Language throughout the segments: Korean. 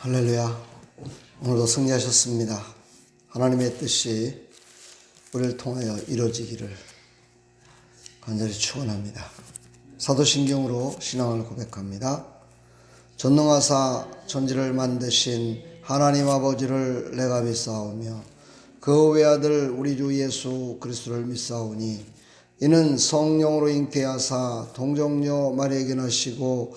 할렐루야. 오늘도 승리하셨습니다. 하나님의 뜻이 우리를 통하여 이루어지기를 간절히 축원합니다. 사도신경으로 신앙을 고백합니다. 전능하사 천지를 만드신 하나님 아버지를 내가 믿사오며 그 외아들 우리 주 예수 그리스도를 믿사오니 이는 성령으로 잉태하사 동정녀 마리에게 나시고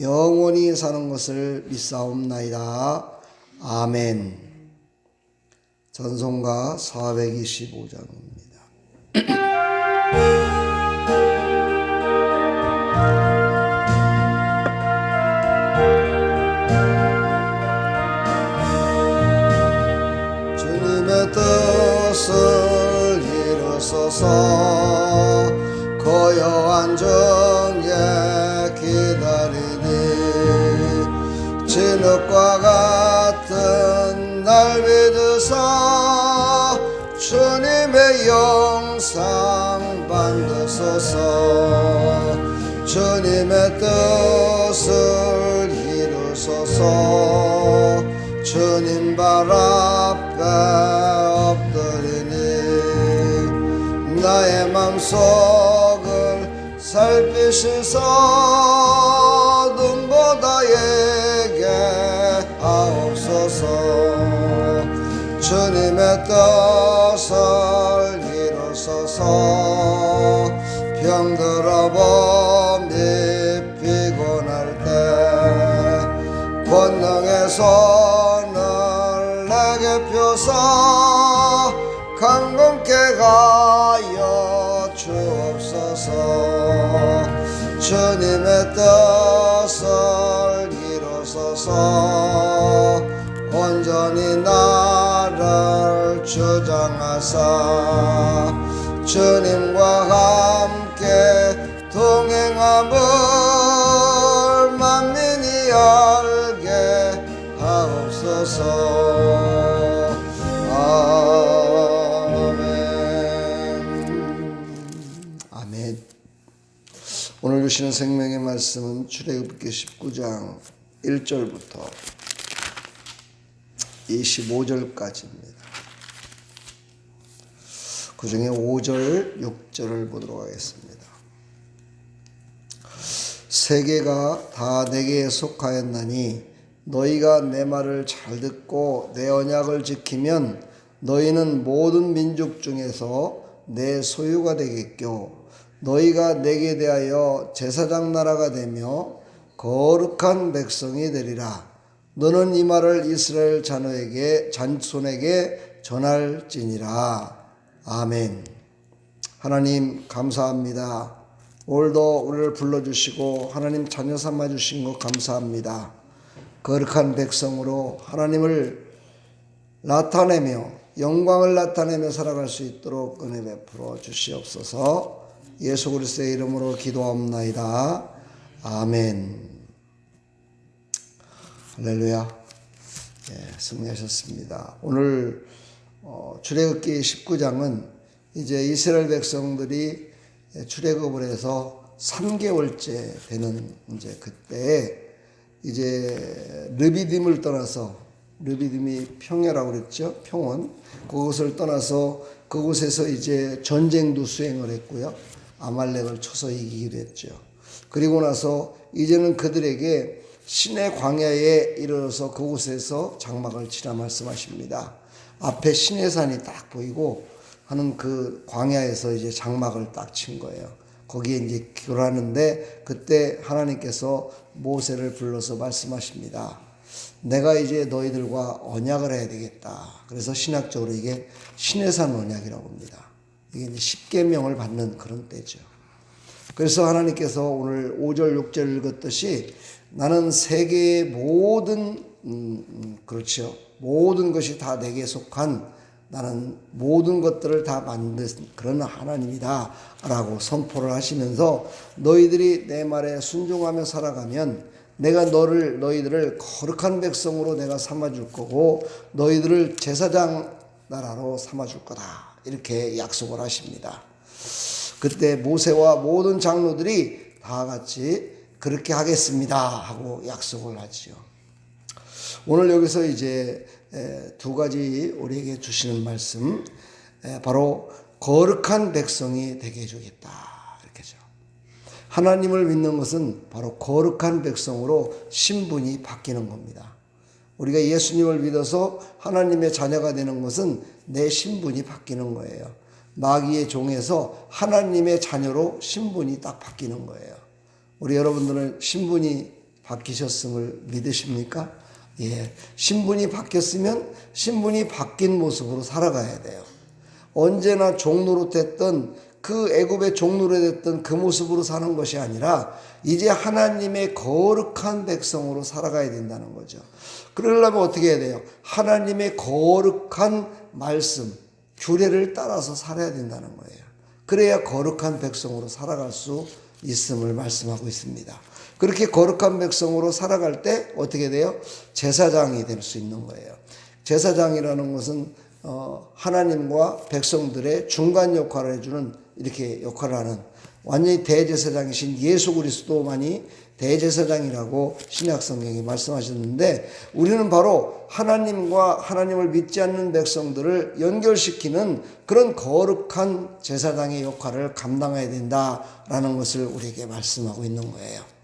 영원히 사는 것을 믿사옵나이다. 아멘. 전송가 425장입니다. 주님의 뜻을 이루소서 고요한 정 영상 받으소서 주님의 뜻을 이루소서. 주님 발 앞에 엎드리니 나의 맘속을 살피시서 눈보다 예게 하옵소서. 주님의 뜻을 하사 주님과 함께 동행함을 만민이 알게 하옵소서. 아멘. 아멘. 오늘 주시는 생명의 말씀은 출애굽기 19장 1절부터 25절까지입니다. 그 중에 5절, 6절을 보도록 하겠습니다. 세계가 다 내게 속하였나니 너희가 내 말을 잘 듣고 내 언약을 지키면 너희는 모든 민족 중에서 내 소유가 되겠고 너희가 내게 대하여 제사장 나라가 되며 거룩한 백성이 되리라. 너는 이 말을 이스라엘 자녀에게 잔손에게 전할지니라. 아멘. 하나님 감사합니다. 오늘도 우리를 불러주시고 하나님 자녀 삼아 주신 것 감사합니다. 거룩한 백성으로 하나님을 나타내며 영광을 나타내며 살아갈 수 있도록 은혜 베풀어 주시옵소서. 예수 그리스도의 이름으로 기도하옵나이다. 아멘. 할렐루야. 예, 승리하셨습니다. 오늘 어, 출애굽기 19장은 이제 이스라엘 백성들이 출애굽을 해서 3개월째 되는 이제 그때 이제 르비딤을 떠나서 르비딤이 평야라고 그랬죠. 평원. 그곳을 떠나서 그곳에서 이제 전쟁도 수행을 했고요. 아말렉을 쳐서 이기기도 했죠. 그리고 나서 이제는 그들에게 신의 광야에 이르러서 그곳에서 장막을 치라 말씀하십니다. 앞에 신의 산이 딱 보이고 하는 그 광야에서 이제 장막을 딱 친 거예요. 거기에 이제 기도하는데 그때 하나님께서 모세를 불러서 말씀하십니다. 내가 이제 너희들과 언약을 해야 되겠다. 그래서 신학적으로 이게 신의 산 언약이라고 합니다. 이게 이제 십계명을 받는 그런 때죠. 그래서 하나님께서 오늘 5절 6절 읽었듯이 나는 세계의 모든 음, 음, 그렇죠. 모든 것이 다 내게 속한 나는 모든 것들을 다 만든 그런 하나님이다 라고 선포를 하시면서 너희들이 내 말에 순종하며 살아가면 내가 너를 너희들을 거룩한 백성으로 내가 삼아 줄 거고 너희들을 제사장 나라로 삼아 줄 거다 이렇게 약속을 하십니다. 그때 모세와 모든 장로들이 다 같이 그렇게 하겠습니다 하고 약속을 하지요. 오늘 여기서 이제 에, 두 가지 우리에게 주시는 말씀 에, 바로 거룩한 백성이 되게 해주겠다 이렇게죠. 하나님을 믿는 것은 바로 거룩한 백성으로 신분이 바뀌는 겁니다. 우리가 예수님을 믿어서 하나님의 자녀가 되는 것은 내 신분이 바뀌는 거예요. 마귀의 종에서 하나님의 자녀로 신분이 딱 바뀌는 거예요. 우리 여러분들은 신분이 바뀌셨음을 믿으십니까? 예. 신분이 바뀌었으면 신분이 바뀐 모습으로 살아가야 돼요. 언제나 종로로 됐던 그 애굽의 종로로 됐던 그 모습으로 사는 것이 아니라 이제 하나님의 거룩한 백성으로 살아가야 된다는 거죠. 그러려면 어떻게 해야 돼요? 하나님의 거룩한 말씀, 규례를 따라서 살아야 된다는 거예요. 그래야 거룩한 백성으로 살아갈 수 있음을 말씀하고 있습니다. 그렇게 거룩한 백성으로 살아갈 때 어떻게 돼요? 제사장이 될 수 있는 거예요. 제사장이라는 것은 어, 하나님과 백성들의 중간 역할을 해주는 이렇게 역할을 하는 완전히 대제사장이신 예수 그리스도만이 대제사장이라고 신약 성경이 말씀하셨는데 우리는 바로 하나님과 하나님을 믿지 않는 백성들을 연결시키는 그런 거룩한 제사장의 역할을 감당해야 된다라는 것을 우리에게 말씀하고 있는 거예요.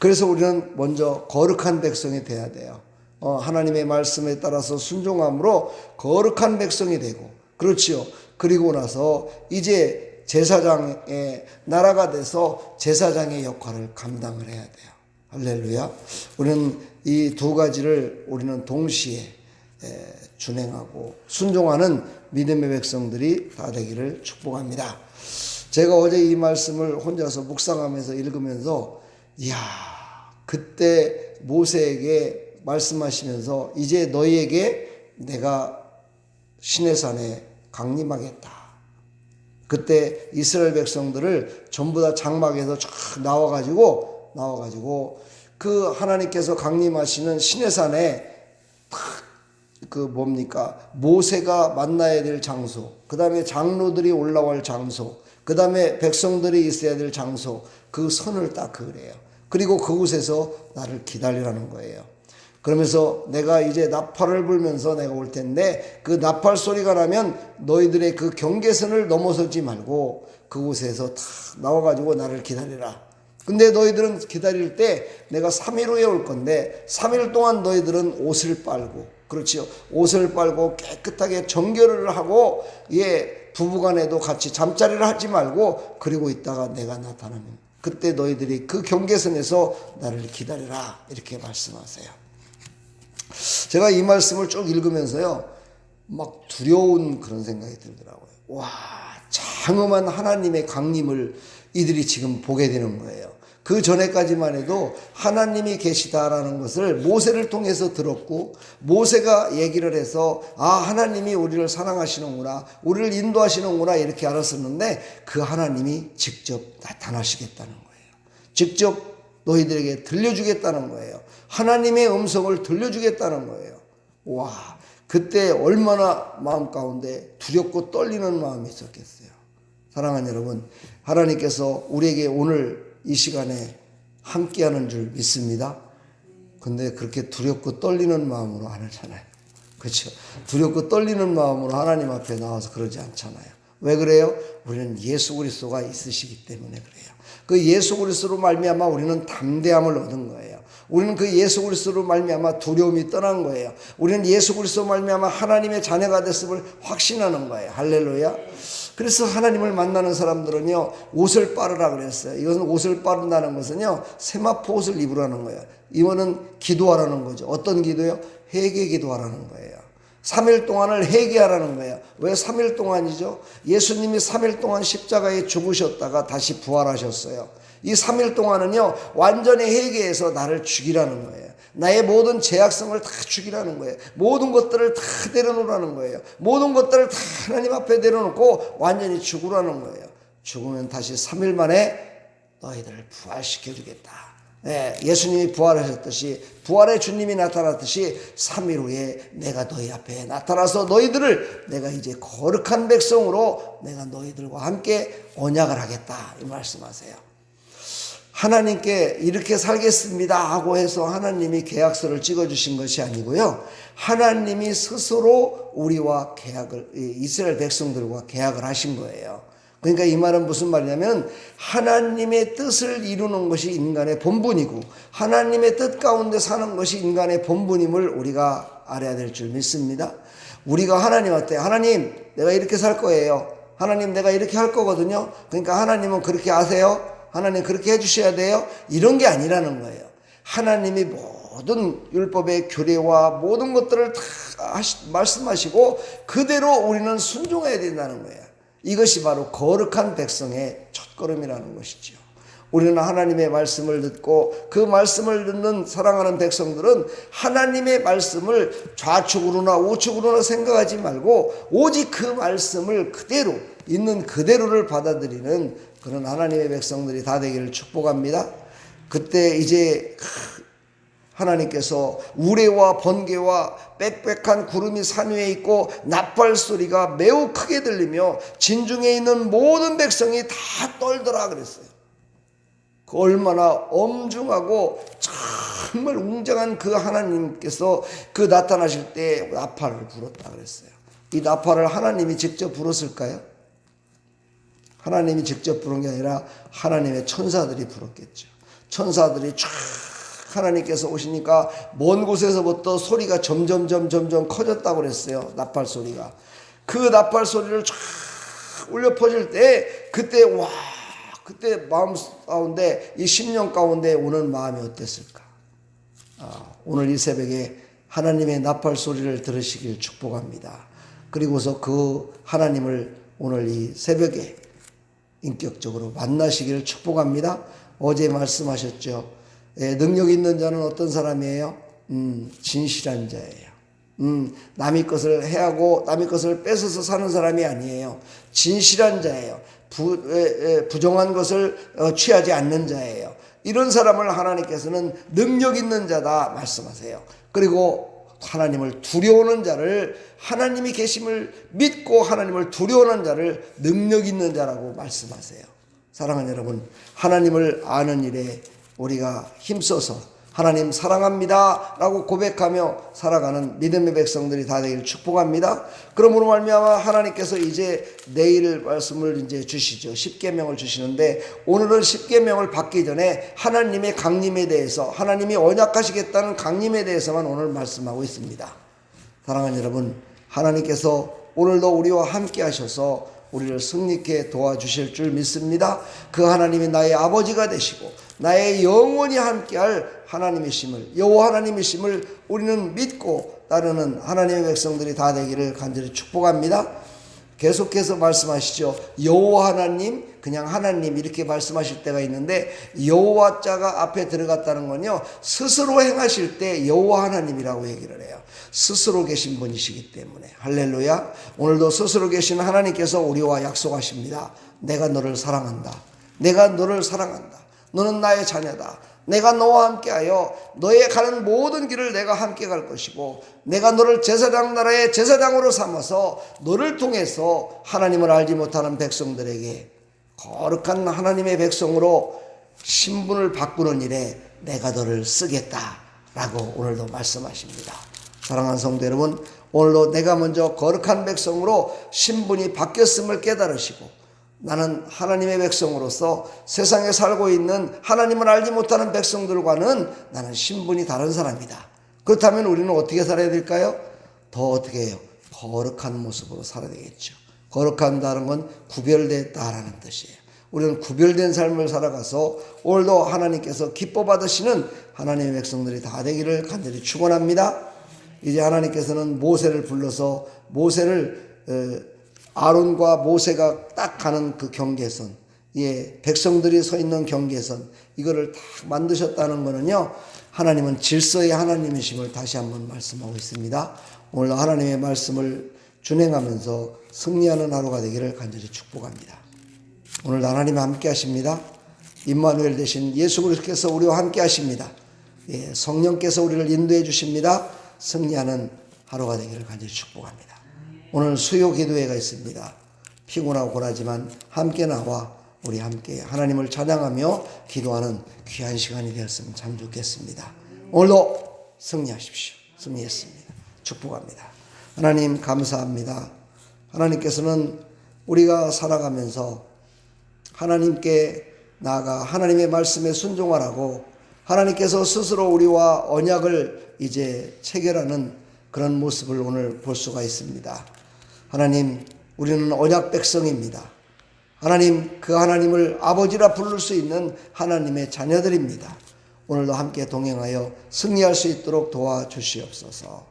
그래서 우리는 먼저 거룩한 백성이 돼야 돼요. 어, 하나님의 말씀에 따라서 순종함으로 거룩한 백성이 되고 그렇지요. 그리고 나서 이제 제사장의 나라가 돼서 제사장의 역할을 감당을 해야 돼요. 할렐루야. 우리는 이 두 가지를 우리는 동시에 준행하고 순종하는 믿음의 백성들이 다 되기를 축복합니다. 제가 어제 이 말씀을 혼자서 묵상하면서 읽으면서 이 야 그때 모세에게 말씀하시면서 이제 너희에게 내가 시내산에 강림하겠다. 그때 이스라엘 백성들을 전부 다 장막에서 쫙 나와가지고 나와가지고 그 하나님께서 강림하시는 시내산에 그 뭡니까 모세가 만나야 될 장소, 그 다음에 장로들이 올라갈 장소, 그 다음에 백성들이 있어야 될 장소, 그 선을 딱 그래요. 그리고 그곳에서 나를 기다리라는 거예요. 그러면서 내가 이제 나팔을 불면서 내가 올 텐데 그 나팔 소리가 나면 너희들의 그 경계선을 넘어서지 말고 그곳에서 다 나와가지고 나를 기다리라. 근데 너희들은 기다릴 때 내가 3일 후에 올 건데 3일 동안 너희들은 옷을 빨고 그렇지요. 옷을 빨고 깨끗하게 정결을 하고 예 부부간에도 같이 잠자리를 하지 말고 그리고 있다가 내가 나타나면 그때 너희들이 그 경계선에서 나를 기다리라 이렇게 말씀하세요. 제가 이 말씀을 쭉 읽으면서요, 막 두려운 그런 생각이 들더라고요. 와, 장엄한 하나님의 강림을 이들이 지금 보게 되는 거예요. 그 전에까지만 해도 하나님이 계시다라는 것을 모세를 통해서 들었고 모세가 얘기를 해서 아 하나님이 우리를 사랑하시는구나 우리를 인도하시는구나 이렇게 알았었는데 그 하나님이 직접 나타나시겠다는 거예요. 직접 너희들에게 들려주겠다는 거예요. 하나님의 음성을 들려주겠다는 거예요. 와, 그때 얼마나 마음 가운데 두렵고 떨리는 마음이 있었겠어요. 사랑하는 여러분, 하나님께서 우리에게 오늘 이 시간에 함께하는 줄 믿습니다. 근데 그렇게 두렵고 떨리는 마음으로 안 하잖아요. 그렇죠? 두렵고 떨리는 마음으로 하나님 앞에 나와서 그러지 않잖아요. 왜 그래요? 우리는 예수 그리스도가 있으시기 때문에 그래요. 그 예수 그리스도로 말미암아 우리는 담대함을 얻은 거예요. 우리는 그 예수 그리스도로 말미암아 두려움이 떠난 거예요. 우리는 예수 그리스도 말미암아 하나님의 자녀가 됐음을 확신하는 거예요. 할렐루야. 그래서 하나님을 만나는 사람들은요 옷을 빠르라 그랬어요. 이것은 옷을 빠른다는 것은요 세마포 옷을 입으라는 거예요. 이거는 기도하라는 거죠. 어떤 기도요? 회개 기도하라는 거예요. 3일 동안을 회개하라는 거예요. 왜 3일 동안이죠? 예수님이 3일 동안 십자가에 죽으셨다가 다시 부활하셨어요. 이 3일 동안은요, 완전히 회개해서 나를 죽이라는 거예요. 나의 모든 제약성을 다 죽이라는 거예요. 모든 것들을 다 내려놓으라는 거예요. 모든 것들을 다 하나님 앞에 내려놓고 완전히 죽으라는 거예요. 죽으면 다시 3일 만에 너희들을 부활시켜 주겠다. 예, 예수님이 부활하셨듯이 부활의 주님이 나타났듯이 3일 후에 내가 너희 앞에 나타나서 너희들을 내가 이제 거룩한 백성으로 내가 너희들과 함께 언약을 하겠다 이 말씀하세요. 하나님께 이렇게 살겠습니다 하고 해서 하나님이 계약서를 찍어 주신 것이 아니고요. 하나님이 스스로 우리와 계약을 이스라엘 백성들과 계약을 하신 거예요. 그러니까 이 말은 무슨 말이냐면 하나님의 뜻을 이루는 것이 인간의 본분이고 하나님의 뜻 가운데 사는 것이 인간의 본분임을 우리가 알아야 될 줄 믿습니다. 우리가 하나님한테 하나님 내가 이렇게 살 거예요. 하나님 내가 이렇게 할 거거든요. 그러니까 하나님은 그렇게 아세요? 하나님 그렇게 해주셔야 돼요? 이런 게 아니라는 거예요. 하나님이 모든 율법의 규례와 모든 것들을 다 하시, 말씀하시고 그대로 우리는 순종해야 된다는 거예요. 이것이 바로 거룩한 백성의 첫걸음이라는 것이지요. 우리는 하나님의 말씀을 듣고 그 말씀을 듣는 사랑하는 백성들은 하나님의 말씀을 좌측으로나 우측으로나 생각하지 말고 오직 그 말씀을 그대로 있는 그대로를 받아들이는 그런 하나님의 백성들이 다 되기를 축복합니다. 그때 이제 하나님께서 우레와 번개와 빽빽한 구름이 산 위에 있고 나팔 소리가 매우 크게 들리며 진중에 있는 모든 백성이 다 떨더라 그랬어요. 그 얼마나 엄중하고 정말 웅장한 그 하나님께서 그 나타나실 때 나팔을 불었다 그랬어요. 이 나팔을 하나님이 직접 불었을까요? 하나님이 직접 부른 게 아니라 하나님의 천사들이 불었겠죠. 천사들이 쫙 하나님께서 오시니까 먼 곳에서부터 소리가 점점점 점점 커졌다고 그랬어요. 나팔 소리가. 그 나팔 소리를 쫙 울려 퍼질 때 그때 와 그때 마음 가운데 이 10년 가운데 오는 마음이 어땠을까? 아, 오늘 이 새벽에 하나님의 나팔 소리를 들으시길 축복합니다. 그리고서 그 하나님을 오늘 이 새벽에 인격적으로 만나시기를 축복합니다. 어제 말씀하셨죠. 예, 능력 있는 자는 어떤 사람이에요? 음, 진실한 자예요. 음, 남의 것을 해하고 남의 것을 뺏어서 사는 사람이 아니에요. 진실한 자예요. 부, 에, 에, 부정한 것을 어, 취하지 않는 자예요. 이런 사람을 하나님께서는 능력 있는 자다 말씀하세요. 그리고 하나님을 두려워하는 자를 하나님이 계심을 믿고 하나님을 두려워하는 자를 능력 있는 자라고 말씀하세요. 사랑하는 여러분, 하나님을 아는 일에 우리가 힘써서 하나님 사랑합니다 라고 고백하며 살아가는 믿음의 백성들이 다 되기를 축복합니다. 그러므로 말미암아 하나님께서 이제 내일 말씀을 이제 주시죠. 10계명을 주시는데 오늘은 10계명을 받기 전에 하나님의 강림에 대해서 하나님이 언약하시겠다는 강림에 대해서만 오늘 말씀하고 있습니다. 사랑하는 여러분, 하나님께서 오늘도 우리와 함께 하셔서 우리를 승리케 도와주실 줄 믿습니다. 그 하나님이 나의 아버지가 되시고 나의 영원히 함께할 하나님이심을 여호와 하나님이심을 우리는 믿고 따르는 하나님의 백성들이 다 되기를 간절히 축복합니다. 계속해서 말씀하시죠. 여호와 하나님, 그냥 하나님 이렇게 말씀하실 때가 있는데 여호와 자가 앞에 들어갔다는 건요. 스스로 행하실 때 여호와 하나님이라고 얘기를 해요. 스스로 계신 분이시기 때문에 할렐루야. 오늘도 스스로 계신 하나님께서 우리와 약속하십니다. 내가 너를 사랑한다. 내가 너를 사랑한다. 너는 나의 자녀다. 내가 너와 함께하여 너의 가는 모든 길을 내가 함께 갈 것이고 내가 너를 제사장 나라의 제사장으로 삼아서 너를 통해서 하나님을 알지 못하는 백성들에게 거룩한 하나님의 백성으로 신분을 바꾸는 일에 내가 너를 쓰겠다라고 오늘도 말씀하십니다. 사랑하는 성도 여러분, 오늘도 내가 먼저 거룩한 백성으로 신분이 바뀌었음을 깨달으시고 나는 하나님의 백성으로서 세상에 살고 있는 하나님을 알지 못하는 백성들과는 나는 신분이 다른 사람이다. 그렇다면 우리는 어떻게 살아야 될까요? 더 어떻게 해요? 거룩한 모습으로 살아야 되겠죠. 거룩한다는 건 구별됐다라는 뜻이에요. 우리는 구별된 삶을 살아가서 오늘도 하나님께서 기뻐 받으시는 하나님의 백성들이 다 되기를 간절히 축원합니다. 이제 하나님께서는 모세를 불러서 모세를 어, 아론과 모세가 딱 가는 그 경계선, 예, 백성들이 서 있는 경계선, 이거를 딱 만드셨다는 거는요, 하나님은 질서의 하나님이심을 다시 한번 말씀하고 있습니다. 오늘 하나님의 말씀을 준행하면서 승리하는 하루가 되기를 간절히 축복합니다. 오늘 하나님 함께 하십니다. 임마누엘 대신 예수 그리스도께서 우리와 함께 하십니다. 예, 성령께서 우리를 인도해 주십니다. 승리하는 하루가 되기를 간절히 축복합니다. 오늘 수요 기도회가 있습니다. 피곤하고 고나지만 함께 나와 우리 함께 하나님을 찬양하며 기도하는 귀한 시간이 되었으면 참 좋겠습니다. 오늘도 승리하십시오. 승리했습니다. 축복합니다. 하나님 감사합니다. 하나님께서는 우리가 살아가면서 하나님께 나아가 하나님의 말씀에 순종하라고 하나님께서 스스로 우리와 언약을 이제 체결하는 그런 모습을 오늘 볼 수가 있습니다. 하나님, 우리는 언약 백성입니다. 하나님, 그 하나님을 아버지라 부를 수 있는 하나님의 자녀들입니다. 오늘도 함께 동행하여 승리할 수 있도록 도와주시옵소서.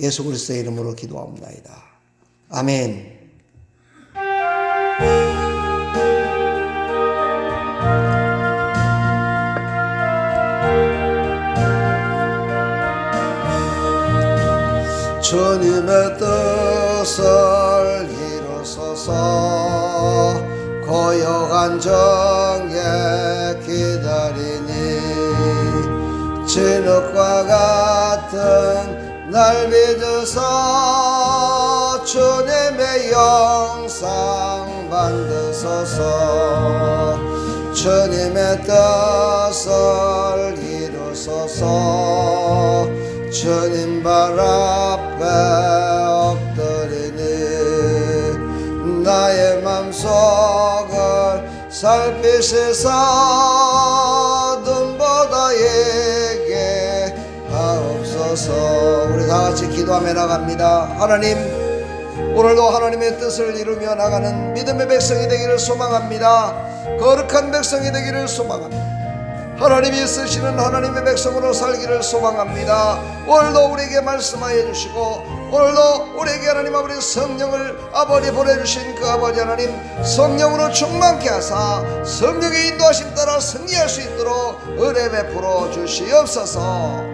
예수 그리스도의 이름으로 기도합니다. 아멘. 주님의 뜻을 이루소서 고요한 정에 기다리니 진흙과 같은 날 믿으서 주님의 영상 만드소서. 주님의 뜻을 이루소서. 주님 발 앞에 엎드리니 나의 맘속을 살피시사 눈보다 예게 하옵소서 다 같이 기도하며 나갑니다 하나님 오늘도 하나님의 뜻을 이루며 나가는 믿음의 백성이 되기를 소망합니다 거룩한 백성이 되기를 소망합니다 하나님이 쓰시는 하나님의 백성으로 살기를 소망합니다. 오늘도 우리에게 말씀하여 주시고 오늘도 우리에게 하나님 아버지 성령을 아버지 보내주신 그 아버지 하나님 성령으로 충만케 하사 성령의 인도하심 따라 승리할 수 있도록 은혜 베풀어 주시옵소서.